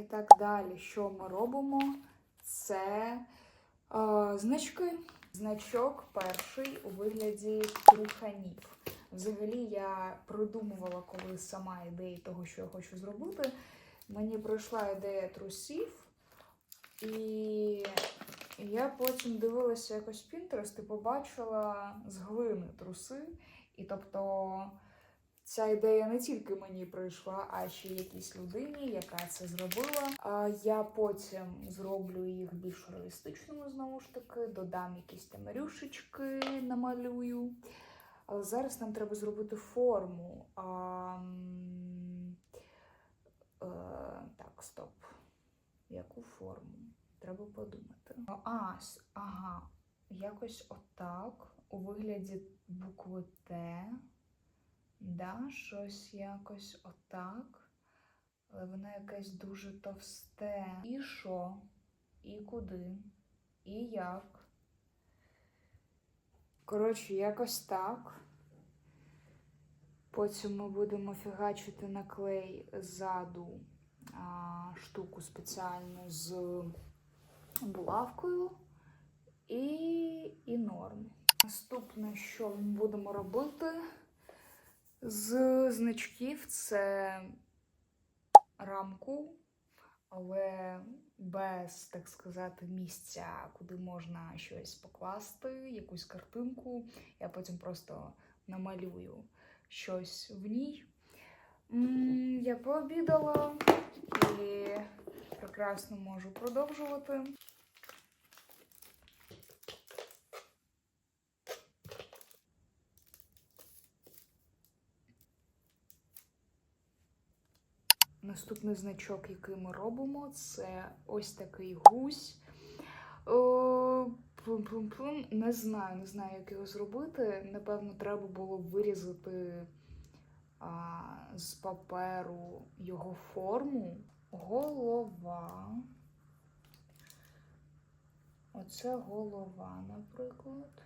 І так далі, що ми робимо? Це е, значки. Значок перший у вигляді труханів. Взагалі я придумувала, коли сама ідея того, що я хочу зробити. Мені прийшла ідея трусів, і я потім дивилася якось Pinterest і побачила з глини труси. І тобто ця ідея не тільки мені прийшла, а ще якійсь людині, яка це зробила. А я потім зроблю їх більш реалістичними, знову ж таки, додам якісь там рюшечки, намалюю. Але зараз нам треба зробити форму. А, е, так, стоп. Яку форму? Треба подумати. А, ага, якось отак, у вигляді букви Т. Да, щось якось отак. Але воно якесь дуже товсте. І що? І куди? І як? Коротше, якось так. Потім ми будемо фігачити на клей ззаду а, штуку спеціальну з булавкою і, і норм. Наступне, що ми будемо робити з значків, це рамку, але без, так сказати, місця, куди можна щось покласти, якусь картинку. Я потім просто намалюю щось в ній. Я пообідала і прекрасно можу продовжувати. Наступний значок, який ми робимо, це ось такий гусь. О, плум-плум-плум. Не знаю, не знаю, як його зробити. Напевно, треба було вирізати а, з паперу його форму. Голова. Оце голова, наприклад.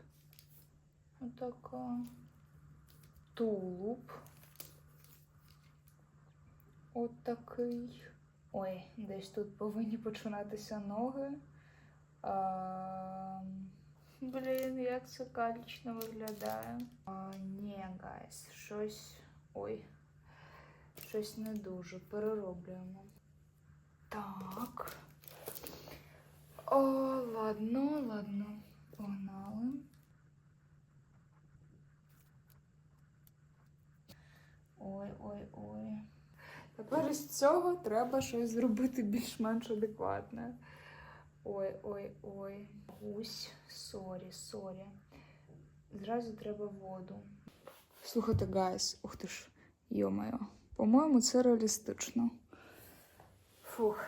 Отака. Тулуб. От такий. Ой, десь тут повинні починатися ноги. А, блін, як це калічно виглядає. А, ні, гайс, щось. Ой. Щось не дуже. Перероблюємо. Так. О, ладно, ладно. Погнали. Ой, ой, ой. Тепер із цього треба щось зробити більш-менш адекватне. Ой, ой, ой. Гусь, сорі, сорі. Зразу треба воду. Слухайте, гайс, ух ти ж, йомайо. По-моєму, це реалістично. Фух.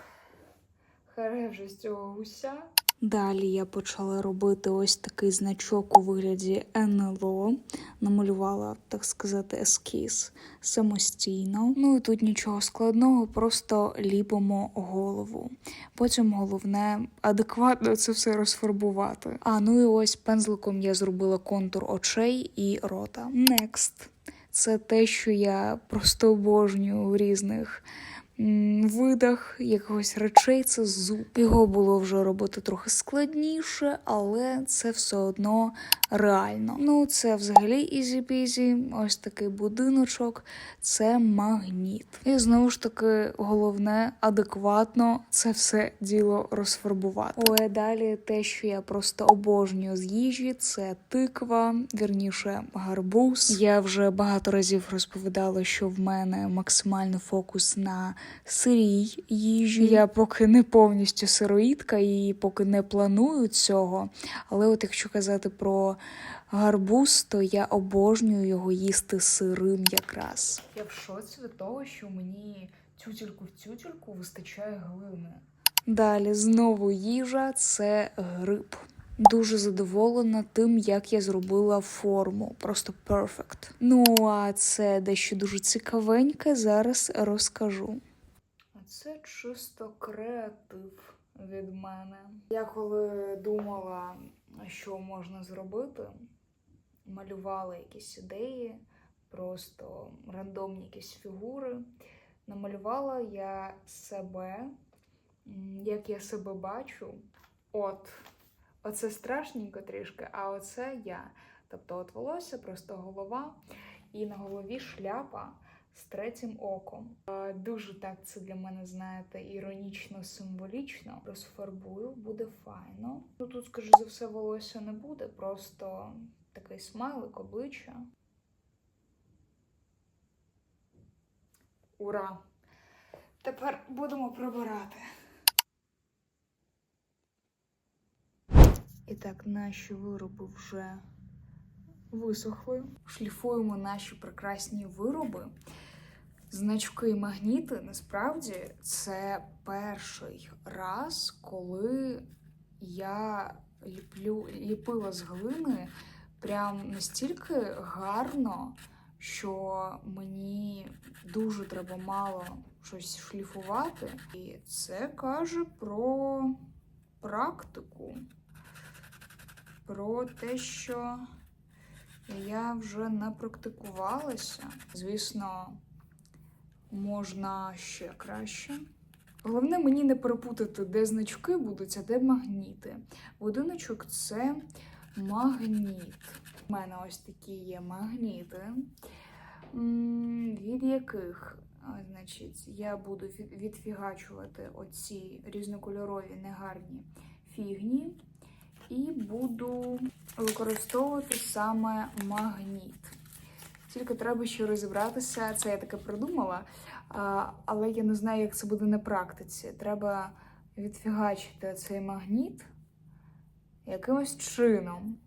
Харе вже з цього гуся. Далі я почала робити ось такий значок у вигляді НЛО. Намалювала, так сказати, ескіз самостійно. Ну і тут нічого складного, просто ліпимо голову. Потім головне адекватно це все розфарбувати. А ну і ось пензликом я зробила контур очей і рота. Next. Це те, що я просто обожнюю в різних видах якогось речей. Це зуб. Його було вже робити трохи складніше, але це все одно реально. Ну, це взагалі ізі-пізі. Ось такий будиночок, це магніт. І знову ж таки, головне адекватно це все діло розфарбувати. Ой, далі те, що я просто обожнюю з їжі, це тиква, вірніше, гарбуз. Я вже багато разів розповідала, що в мене максимальний фокус на сирій їжі. Я поки не повністю сироїдка і поки не планую цього. Але от якщо казати про гарбуз, то я обожнюю його їсти сирим якраз. Я в шоці від того, що мені тютельку в тютельку вистачає глини. Далі знову їжа це гриб. Дуже задоволена тим, як я зробила форму. Просто перфект. Ну, а це дещо дуже цікавеньке, зараз розкажу. Це чисто креатив від мене. Я коли думала, що можна зробити, малювала якісь ідеї, просто рандомні якісь фігури. Намалювала я себе як я себе бачу. От, оце страшненько трішки, а оце я. Тобто, от волосся, просто голова, і на голові шляпа з третім оком. Дуже так це для мене, знаєте, іронічно, символічно. Розфарбую, буде файно. Ну тут, скоріш за все, волосся не буде, просто такий смайлик, обличчя. Ура! Тепер будемо прибирати. І так, наші вироби вже висохли. Шліфуємо наші прекрасні вироби. Значки магніти насправді це перший раз, коли я ліплю, ліпила з глини прям настільки гарно, що мені дуже треба мало щось шліфувати. І це каже про практику, про те, що я вже напрактикувалася. Звісно, можна ще краще. Головне мені не перепутати, де значки будуть, а де магніти. Будиночок це магніт. У мене ось такі є магніти, від яких значить, я буду відфігачувати оці різнокольорові негарні фігні і буду використовувати саме магніт. Тільки треба ще розібратися, це я таке придумала, але я не знаю, як це буде на практиці. Треба відфігачити цей магніт якимось чином.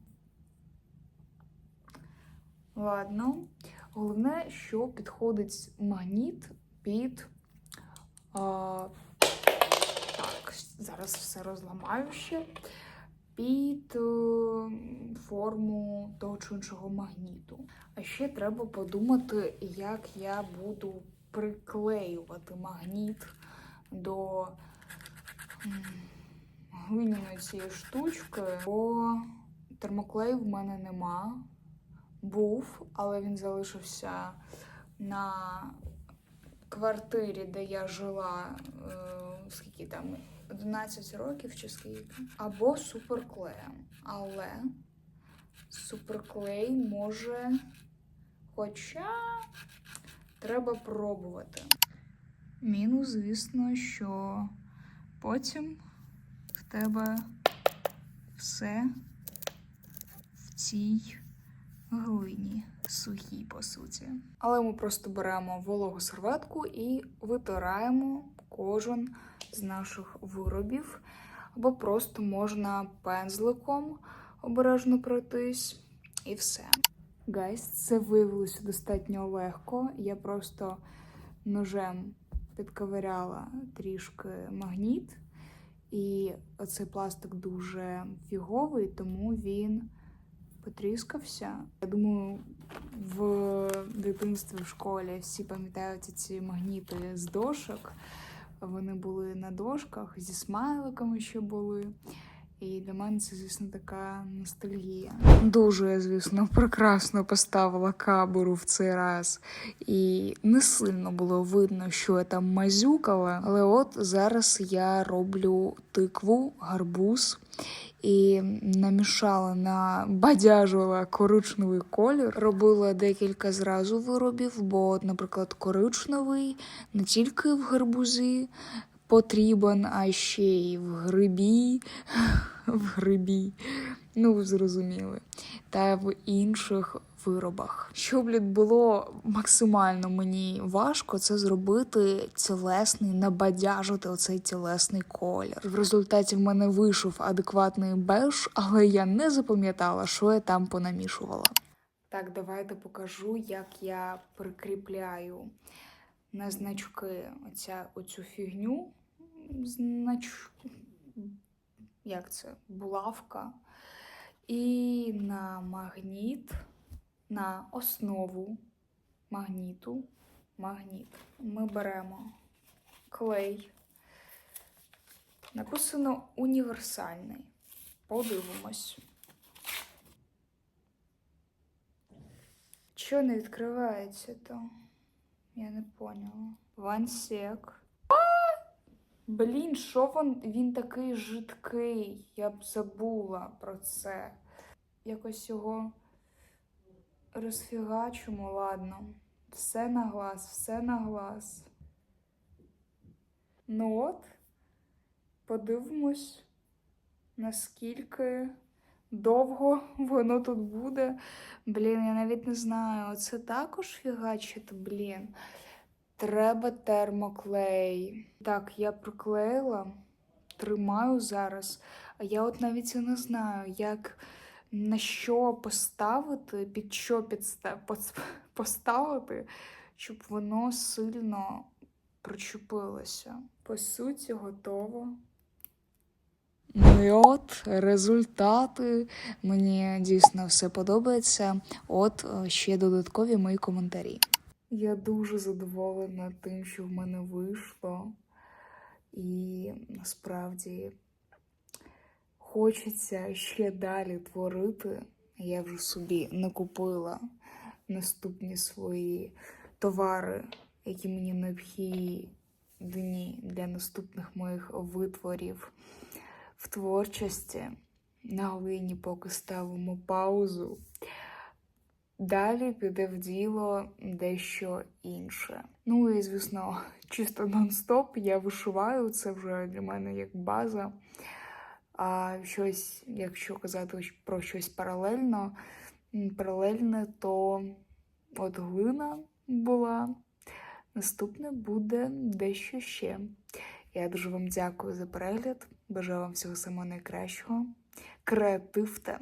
Ладно. Головне, що підходить магніт під. А, так, зараз все розламаю ще. Під е, форму того чи іншого магніту. А ще треба подумати, як я буду приклеювати магніт до глиняної цієї штучки, бо термоклею в мене нема. Був, але він залишився на квартирі, де я жила е, скільки там 11 років чи скільки, або суперклеєм. Але суперклей може. Хоча треба пробувати. Мінус, звісно, що потім в тебе все в цій глині сухій, по суті. Але ми просто беремо вологу серветку і витираємо кожен з наших виробів, або просто можна пензликом обережно пройтись, і все. Гайс, це виявилося достатньо легко. Я просто ножем підковиряла трішки магніт, і оцей пластик дуже фіговий, тому він потріскався. Я думаю, в дитинстві в школі всі пам'ятають ці магніти з дошок. Вони були на дошках, зі смайликами ще були. І для мене це, звісно, така ностальгія. Дуже звісно, прекрасно поставила кабуру в цей раз, і не сильно було видно, що я там мазюкала. Але от зараз я роблю тикву, гарбуз. І намішала на бадяжила коричневий колір. Робила декілька зразу виробів, бо, наприклад, коричневий не тільки в гарбузі потрібен, а ще й в грибі, в грибі, ну зрозуміли, та в інших виробах. Щоб було максимально мені важко це зробити цілесний, набадяжити оцей цілесний колір. В результаті в мене вийшов адекватний беж, але я не запам'ятала, що я там понамішувала. Так, давайте покажу, як я прикріпляю на значки оця, оцю фігню. Знач... Як це? Булавка. І на магніт, на основу магніту. Магніт. Ми беремо клей. Написано універсальний. Подивимось. Що не відкривається то? Я не поняла. Вансек. Блін, що він, він такий жидкий? Я б забула про це. Якось його розфігачимо, ладно. Все на глаз, все на глаз. Ну от, подивимось, наскільки довго воно тут буде. Блін, я навіть не знаю. Це також фігачити, блін. Треба термоклей. Так, я приклеїла, тримаю зараз. А я от навіть і не знаю, як на що поставити, під що підста... поставити, щоб воно сильно причепилося. По суті, готово. Ну і от результати. Мені дійсно все подобається. От е, ще додаткові мої коментарі. Я дуже задоволена тим, що в мене вийшло. І насправді хочеться ще далі творити. Я вже собі накупила наступні свої товари, які мені необхідні для наступних моїх витворів в творчості. На глині поки ставимо паузу. Далі піде в діло дещо інше. Ну і звісно, чисто нон-стоп я вишиваю, це вже для мене як база. А щось, якщо казати про щось паралельно, паралельне, то от глина була. Наступне буде дещо ще. Я дуже вам дякую за перегляд. Бажаю вам всього самого найкращого. Креативте,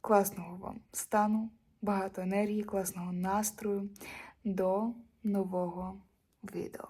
класного вам стану, багато енергії, класного настрою. До нового відео.